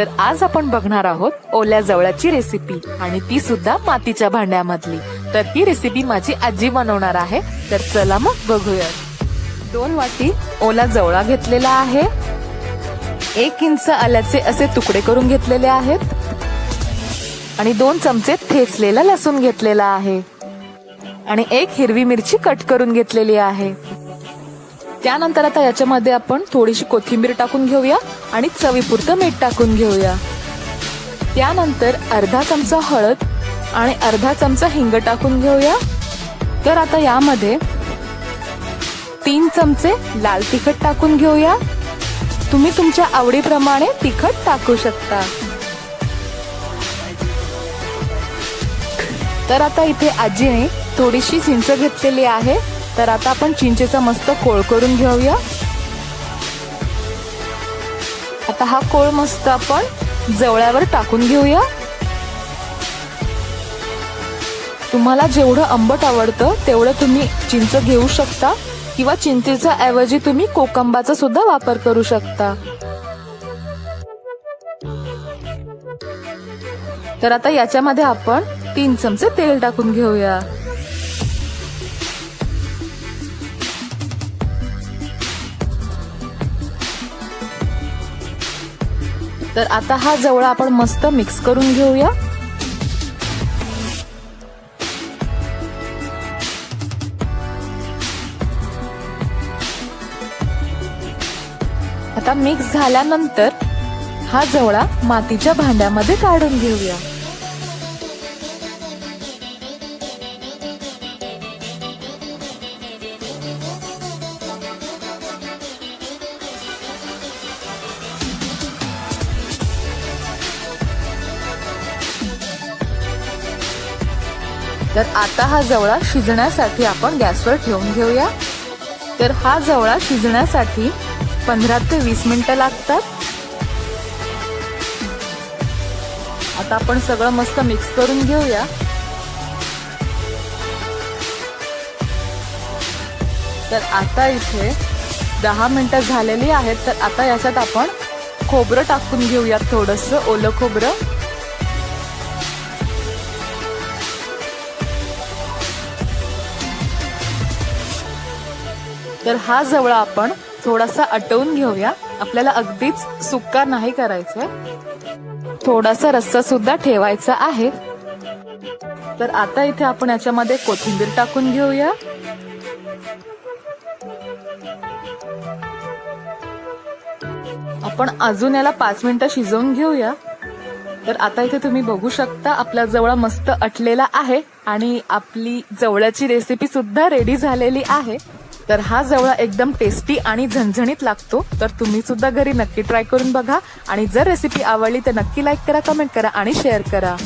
तर आज आपण बघणार आहोत ओल्या जवळाची रेसिपी आणि ती सुद्धा मातीच्या भांड्यामधली. तर ही रेसिपी माझी आजी बनवणार आहे. तर चला मग बघूया दोन वाटी ओला जवळा घेतलेला आहे. एक इंच आल्याचे असे तुकडे करून घेतलेले आहेत. आणि दोन चमचे ठेचलेला लसूण घेतलेला आहे. आणि एक हिरवी मिरची कट करून घेतलेली आहे. त्यानंतर आता याच्यामध्ये आपण थोडीशी कोथिंबीर टाकून घेऊया आणि चवीपुरतं मीठ टाकून घेऊया. त्यानंतर अर्धा चमचा हळद आणि अर्धा चमचा हिंग टाकून घेऊया. तर आता यामध्ये तीन चमचे लाल तिखट टाकून घेऊया. तुम्ही तुमच्या आवडीप्रमाणे तिखट टाकू शकता. तर आता इथे आजीने थोडीशी चिंच घेतलेली आहे. तर आता आपण चिंचेचा मस्त कोळ करून घेऊया. आता हा कोळ मस्त आपण जवळ्यावर टाकून घेऊया. तुम्हाला जेवढं आंबट आवडतं तेवढं तुम्ही चिंच घेऊ शकता किंवा चिंचेच्या ऐवजी तुम्ही कोकंबाचा सुद्धा वापर करू शकता. तर आता याच्यामध्ये आपण तीन चमचे तेल टाकून घेऊया. तर आता हा जवळ आपण मस्त मिक्स करून घेऊया. आता मिक्स झाल्यानंतर हा जवळा मातीच्या भांड्यामध्ये काढून घेऊया. तर आता हा जवळा शिजण्यासाठी आपण गॅसवर ठेवून घेऊया. तर हा जवळा शिजण्यासाठी पंधरा ते वीस मिनिटं लागतात. आता आपण सगळं मस्त मिक्स करून घेऊया. तर आता इथे दहा मिनिटं झालेली आहेत तर आता याच्यात आपण खोबरं टाकून घेऊयात थोडंसं ओलं खोबरं. तर हा जवळा आपण थोडासा आटवून घेऊया. आपल्याला अगदीच सुक्का नाही करायचंय. थोडासा रस्सा सुद्धा ठेवायचा आहे. तर आता इथे आपण याच्यामध्ये कोथिंबीर टाकून घेऊया. आपण अजून याला पाच मिनिटं शिजवून घेऊया. तर आता इथे तुम्ही बघू शकता आपला जवळ मस्त अटलेला आहे आणि आपली जवळाची रेसिपी सुद्धा रेडी झालेली आहे. तर हा जवळा एकदम टेस्टी आणि झणझणीत लागतो. तर तुम्ही सुद्धा घरी नक्की ट्राय करून बघा. आणि जर रेसिपी आवडली तर नक्की लाईक करा कमेंट करा आणि शेअर करा.